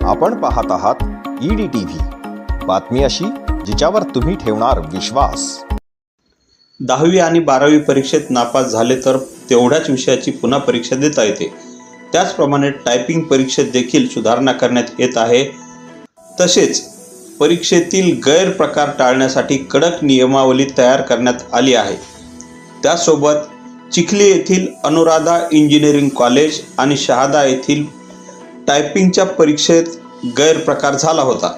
आपण पाहत आहात ईडी टी व्ही बातमी अशी जिच्यावर तुम्ही ठेवणार विश्वास. दहावी आणि बारावी परीक्षेत नापास झाले तर तेवढ्याच विषयाची पुन्हा परीक्षा देता येते. त्याचप्रमाणे टायपिंग परीक्षेत देखील सुधारणा करण्यात येत आहे. तसेच परीक्षेतील गैरप्रकार टाळण्यासाठी कडक नियमावली तयार करण्यात आली आहे. त्यासोबत चिखली येथील अनुराधा इंजिनिअरिंग कॉलेज आणि शहादा येथील टायपिंगच्या परीक्षेत गैरप्रकार झाला होता.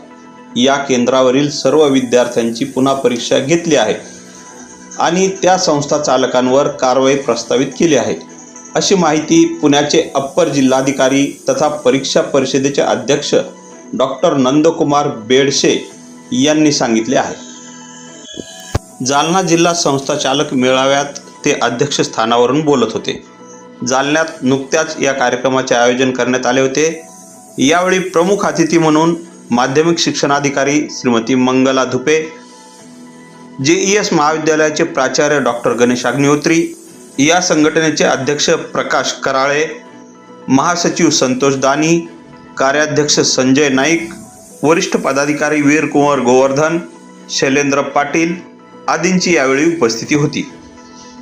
या केंद्रावरील सर्व विद्यार्थ्यांची पुन्हा परीक्षा घेतली आहे आणि त्या संस्था चालकांवर कारवाई प्रस्तावित केली आहे. अशी माहिती पुण्याचे अप्पर जिल्हाधिकारी तथा परीक्षा परिषदेचे अध्यक्ष डॉक्टर नंदकुमार बेडशे यांनी सांगितले आहे. जालना जिल्हा संस्था चालक मेळाव्यात ते अध्यक्षस्थानावरून बोलत होते. जालन्यात नुकत्याच या कार्यक्रमाचे आयोजन करण्यात आले होते. यावेळी प्रमुख अतिथी म्हणून माध्यमिक शिक्षणाधिकारी श्रीमती मंगला धुपे जे ई एस महाविद्यालयाचे प्राचार्य डॉक्टर गणेश अग्निहोत्री या संघटनेचे अध्यक्ष प्रकाश कराळे महासचिव संतोष दानी कार्याध्यक्ष संजय नाईक वरिष्ठ पदाधिकारी वीरकुंवर गोवर्धन शैलेंद्र पाटील आदींची यावेळी उपस्थिती होती.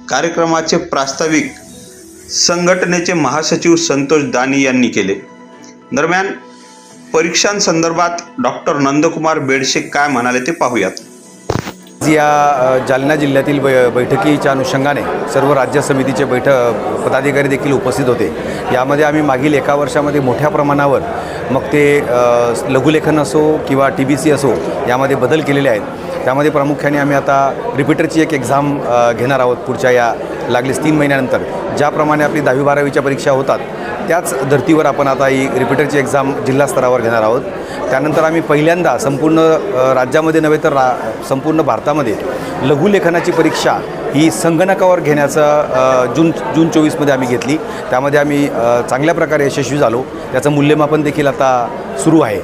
कार्यक्रमाचे प्रास्ताविक संघटनेचे महासचिव संतोष दानी यांनी केले. दरम्यान परीक्षांसंदर्भात डॉक्टर नंदकुमार बेडशे काय म्हणाले ते पाहूयात. या जालना जिल्ह्यातील बै बैठकीच्या अनुषंगाने सर्व राज्य समितीचे बैठ पदाधिकारी देखील उपस्थित होते. यामध्ये आम्ही मागील एका वर्षामध्ये मोठ्या प्रमाणावर मग ते लघुलेखन असो किंवा टी बी सी असो यामध्ये बदल केलेले आहेत. त्यामध्ये प्रामुख्याने आम्ही आता रिपीटरची एक एक्झाम घेणार आहोत पुढच्या या लागलीच तीन महिन्यानंतर. ज्याप्रमाणे आपली दहावी बारावीच्या परीक्षा होतात त्याच धर्तीवर आपण आता ही रिपीटरची एक्झाम जिल्हा स्तरावर घेणार आहोत. त्यानंतर आम्ही पहिल्यांदा संपूर्ण राज्यामध्ये नव्हे तर रा संपूर्ण भारतामध्ये लघुलेखनाची परीक्षा ही संगणकावर घेण्याचं जून जून चोवीसमध्ये आम्ही घेतली. त्यामध्ये आम्ही चांगल्या प्रकारे यशस्वी झालो. त्याचं मूल्यमापन देखील आता सुरू आहे.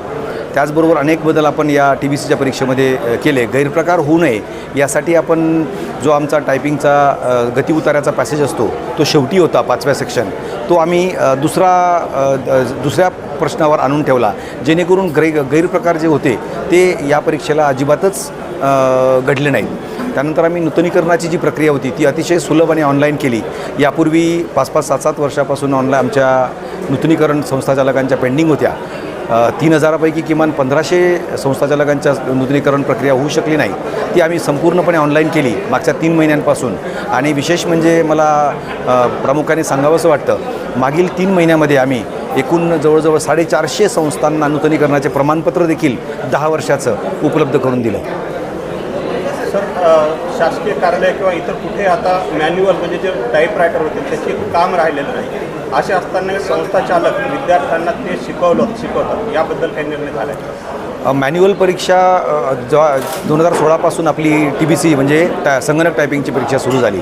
त्याचबरोबर अनेक बदल आपण या टी बी सीच्या परीक्षेमध्ये केले. गैरप्रकार होऊ नये यासाठी आपण जो आमचा टायपिंगचा गती उताराचा पॅसेज असतो तो शेवटी होता पाचव्या सेक्शन तो आम्ही दुसरा दुसऱ्या प्रश्नावर आणून ठेवला. जेणेकरून गै गैरप्रकार जे होते ते या परीक्षेला अजिबातच घडले नाहीत. त्यानंतर आम्ही नूतनीकरणाची जी प्रक्रिया होती ती अतिशय सुलभ आणि ऑनलाईन केली. यापूर्वी पाच पाच सात सात वर्षापासून ऑनलाईन आमच्या नूतनीकरण संस्थाचालकांच्या पेंडिंग होत्या. तीन हजारापैकी किमान पंधराशे संस्थाचालकांच्या नूतनीकरण प्रक्रिया होऊ शकली नाही. ती आम्ही संपूर्णपणे ऑनलाईन केली मागच्या तीन महिन्यांपासून. आणि विशेष म्हणजे मला प्रामुख्याने सांगावंसं वाटतं मागील तीन महिन्यामध्ये आम्ही एकूण जवळजवळ साडेचारशे संस्थांना नूतनीकरणाचे प्रमाणपत्र देखील दहा वर्षाचं उपलब्ध करून दिलं. शासकीय कार्यालय किंवा इतर कुठे आता मॅन्युअल म्हणजे जे टाईपरायटर होते त्याचे काम राहिलेलं नाही. असे असताना संस्था चालक विद्यार्थ्यांना ते शिकवलं शिकवतात. याबद्दल काही निर्णय झाला आहे मॅन्युअल परीक्षा ज जेव्हा दोन हजार सोळापासून आपली टी बी सी म्हणजे टा संगणक टायपिंगची परीक्षा सुरू झाली.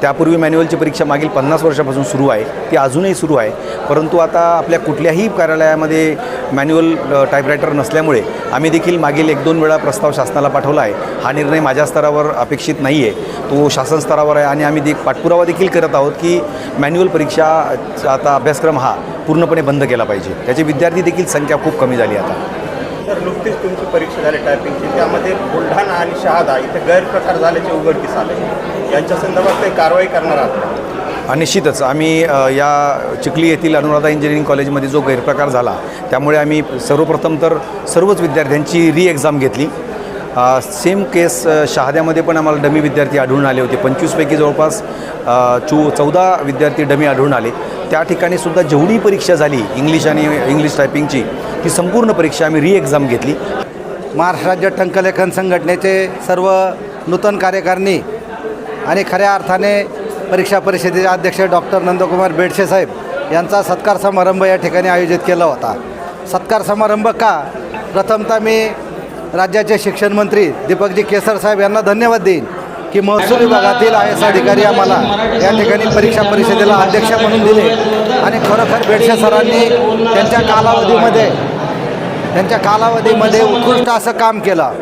त्यापूर्वी मॅन्युअलची परीक्षा मागील पन्नास वर्षापासून सुरू आहे. ती अजूनही सुरू आहे. परंतु आता आपल्या कुठल्याही कार्यालयामध्ये मॅन्युअल टाईपरायटर नसल्यामुळे आम्ही देखील मागील एक दोन वेळा प्रस्ताव शासनाला पाठवला आहे. हा निर्णय माझ्या स्तरावर अपेक्षित नाही आहे तो शासन स्तरावर आहे आणि आम्ही दे पाठपुरावा देखील करत आहोत की मॅन्युअल परीक्षा आता अभ्यासक्रम हा पूर्णपणे बंद केला पाहिजे. त्याचे विद्यार्थी देखील संख्या खूप कमी झाली आता. तर नुकतीच तुमची परीक्षा झाली टायपिंगची त्यामध्ये बुलढाणा आणि शहादा इथे गैरप्रकार झाल्याचे उघडकीस आले. यांच्या संदर्भात काही कारवाई करणार आहात निश्चितच. आम्ही या चिखली येथील अनुराधा इंजिनिअरिंग कॉलेजमध्ये जो गैरप्रकार झाला त्यामुळे आम्ही सर्वप्रथम तर सर्वच विद्यार्थ्यांची री एक्झाम घेतली. सेम केस शहाद्यामध्ये पण आम्हाला डमी विद्यार्थी आढळून आले होते. पंचवीसपैकी जवळपास चो चौदा विद्यार्थी डमी आढळून आले. त्या ठिकाणी सुद्धा जेवढी परीक्षा झाली इंग्लिश आणि इंग्लिश टायपिंगची ती संपूर्ण परीक्षा आम्ही री एक्झाम घेतली. महाराष्ट्र राज्य टंकलेखन संघटनेचे सर्व नूतन कार्यकारिणी आणि खऱ्या अर्थाने परीक्षा परिषदेचे अध्यक्ष डॉक्टर नंदकुमार बेडशे साहेब यांचा सत्कार समारंभ या ठिकाणी आयोजित केला होता. सत्कार समारंभ का? प्रथमतः मी राज्याचे शिक्षण मंत्री दीपकजी केसर साहेब यांना धन्यवाद देईन की महसूल विभागातील आय एस अधिकारी आम्हाला या ठिकाणी परीक्षा परिषदेला अध्यक्ष म्हणून दिले. आणि खरोखर बेडशे सरांनी त्यांच्या कालावधीमध्ये त्यांच्या कालावधीमध्ये उत्कृष्ट असं काम केलं.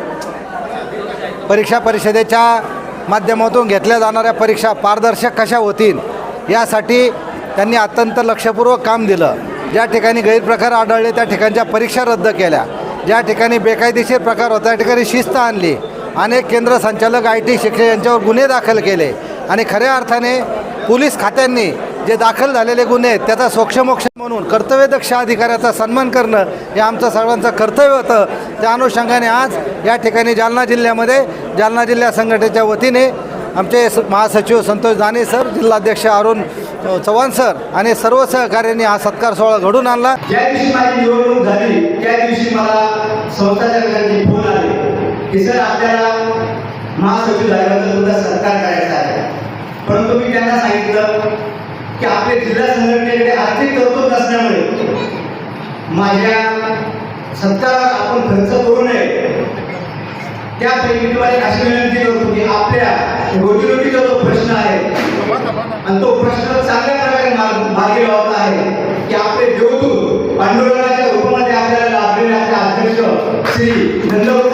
परीक्षा परिषदेच्या माध्यमातून घेतल्या जाणाऱ्या परीक्षा पारदर्शक कशा होतील यासाठी त्यांनी अत्यंत लक्षपूर्वक काम दिलं. ज्या ठिकाणी गैरप्रकार आढळले त्या ठिकाणच्या परीक्षा रद्द केल्या. ज्या ठिकाणी बेकायदेशीर प्रकार होता त्या ठिकाणी शिस्त आणली अनेक केंद्र संचालक आय टी शिक्षक यांच्यावर गुन्हे दाखल केले. आणि खऱ्या अर्थाने पोलीस खात्यांनी जे दाखल झालेले गुन्हे आहेत त्याचा सोक्षमोक्ष म्हणून कर्तव्यदक्ष अधिकाऱ्याचा सन्मान करणं हे आमचं सर्वांचं कर्तव्य होतं. त्या अनुषंगाने आज या ठिकाणी जालना जिल्ह्यामध्ये जालना जिल्हा संघटनेच्या वतीने आमचे स- महासचिव संतोष दाने सर जिल्हाध्यक्ष अरुण चव्हाण सर आणि सर्व सहकार्यांनी हा सत्कार सोहळा घडून आणला. ज्या दिवशी माझी निवडणूक झाली त्या दिवशी स्वतःच्या संस्थाचालकांचे फोन आले. की सर आपल्याला महासचिव झाल्यानंतर तुमचा सत्कार करायचा आहे. परंतु मी त्यांना सांगितलं की आपले जिल्हा संघटनेकडे आर्थिक तरतूद नसल्यामुळे माझ्या सत्कारावर आपण खर्च करू नये. त्यापैकी मी तुम्हाला एक अशी विनंती करतो की आपल्या रोजीरोटीचा जो प्रश्न आहे आणि तो प्रश्न चांगल्या प्रकारे मार्गी लावला आहे की आपले देवदूत पांडुरंगाच्या रूपामध्ये आपल्याला लाभलेले आपले अध्यक्ष श्री नंदकुमार बेटे